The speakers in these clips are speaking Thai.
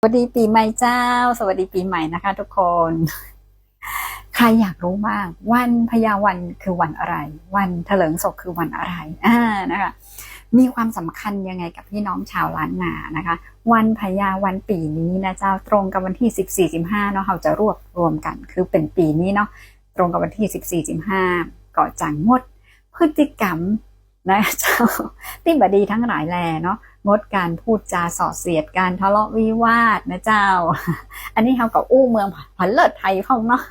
สวัสดีปีใหม่เจ้า สวัสดีปีใหม่นะคะทุกคน ใครอยากรู้บ้างวันพญาวันคือวันอะไร วันเถลิงศกคือวันอะไรอ่านะคะมีความสำคัญยังไงกับพี่น้องชาวล้านนานะคะ วันพญาวันปีนี้นะเจ้าตรงกับวันที่14 15เนาะเราจะรวบรวมกัน คือเป็นปีนี้เนาะตรงกับวันที่14 15ก่อจังงด พฤติกรรม นะเจ้าที่บดีทั้งหลายแลเนาะงดการพูดจาส่อเสียดการทะเลาะวิวาทนะเจ้า อันนี้เฮากับอู้เมืองผันเลิศไทยพ่องเนาะ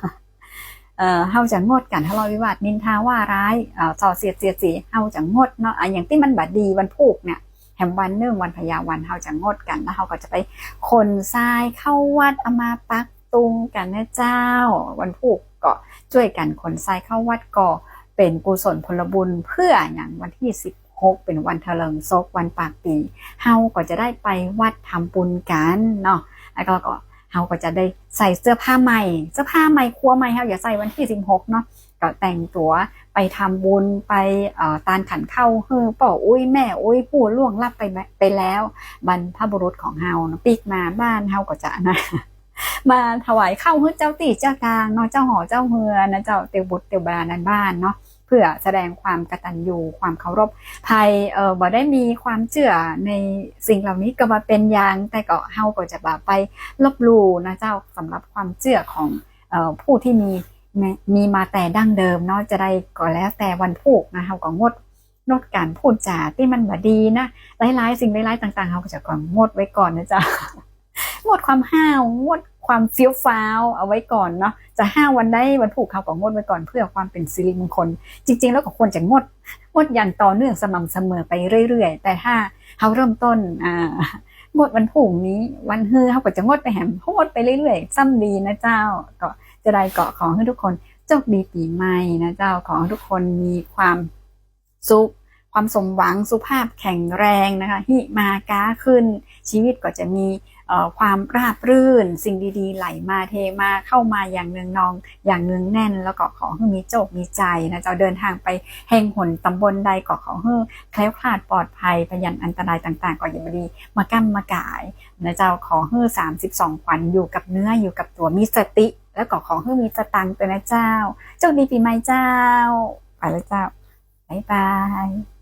เอ่อเฮาจะงดการทะเลาะวิวาทนินทาว่าร้ายเอ่อส่อเสียดเสียดสีเฮาจะงดเนาะอะอย่างที่มันบดีวันพูกเนี่ยแหมวันเนื่องวันพญาวันเฮาจะงดกันแล้วเฮาก็จะไปขนทรายเข้าวัดเอามาปักตุงกันนะเจ้า วันพูกก็ช่วยกันขนทรายเข้าวัดก็ เป็นกุศลพลบุญเพื่ออย่างวันที่ 16 เป็นวันเถลิงศกวันปากปีเฮาก็จะได้ไปวัดทำบุญกันเนาะแล้วก็ก็เฮาก็จะได้ใส่เสื้อผ้าใหม่ เสื้อผ้าใหม่ครัวใหม่เฮาอย่าใส่วันที่ 16 เนาะก็แต่งตัวไปทำบุญไปเอ่อตานขันเข้าเฮือป่ออุ้ยแม่อุ้ยผู้ล่วงลับไปไปแล้ว บรรพบุรุษของเฮาปีกมาบ้านเฮาก็จะนะมาถวายข้าวเฮือเจ้าตีเจ้ากลางเนาะเจ้าหอเจ้าเฮือนะเจ้าเตียวบุตรเตียวบานันบ้านเนาะ เพื่อแสดงความกตัญญูความเคารพภัยเออบ่ได้มีความเชื่อในสิ่งเหล่านี้ก็มาเป็นอย่างแต่ก็เฮาก็จะบ่ไปลบลู่นะเจ้าสำหรับความเชื่อของเอ่อผู้ที่มีมีมาแต่ดั้งเดิมเนาะจะได้ก็แล้วแต่วันพูกนะเฮาก็งดงดการพูดจาที่มันบ่ดีนะหลายๆ สิ่งหลายๆต่าง ๆเฮาก็จะก่อนงดไว้ก่อนนะจ๊ะงดความห้าวงด ความเฟี้ยวฟ้าวเอาไว้ก่อนเนาะจะห้าวันได้วันผูกเขาก็งดไว้ก่อนเพื่อความเป็นสิริมงคล จริง ๆ แล้วก็ควรจะงดงดอย่างต่อเนื่องสม่ำเสมอไปเรื่อยๆ แต่ถ้าเขาเริ่มต้นอ่างดวันผูกนี้วันฮือเขาก็จะงดไปแหมงดไปเรื่อยๆซ้ำดีนะเจ้าก็จะได้เกาะของให้ทุกคนโชคดีปีใหม่นะเจ้าขอให้ทุกคนมีความสุขความสมหวังสุภาพแข็งแรงนะคะหิมาก้าขึ้นชีวิตก็จะมี ความราบรื่น สิ่งดีๆ ไหลมาเทมาเข้ามาอย่างเนืองนอง อย่างเนืองแน่น แล้วก็ขอให้มีโจกมีใจนะเจ้าเดินทางไปแห่งหนตำบลใดก็ขอให้แคล้วคลาดปลอดภัยพยันอันตรายต่าง ๆ ก็อย่าดีมากั้มมากายนะเจ้าขอให้สามสิบสองขวัญอยู่กับเนื้ออยู่กับตัวมีสติ แล้วก็ขอให้มีสตังค์ตัวนะเจ้าโชคดีปีใหม่เจ้าไปแล้วเจ้าบ๊ายบาย